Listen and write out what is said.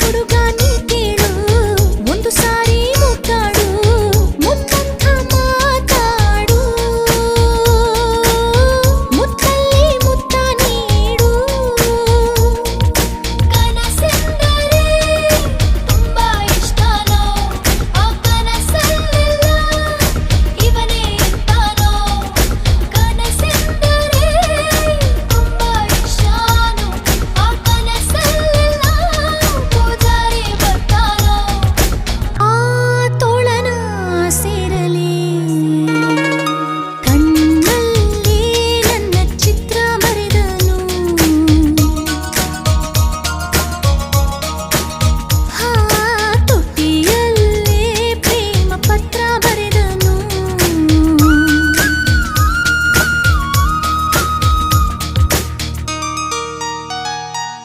ಹುಡುಗ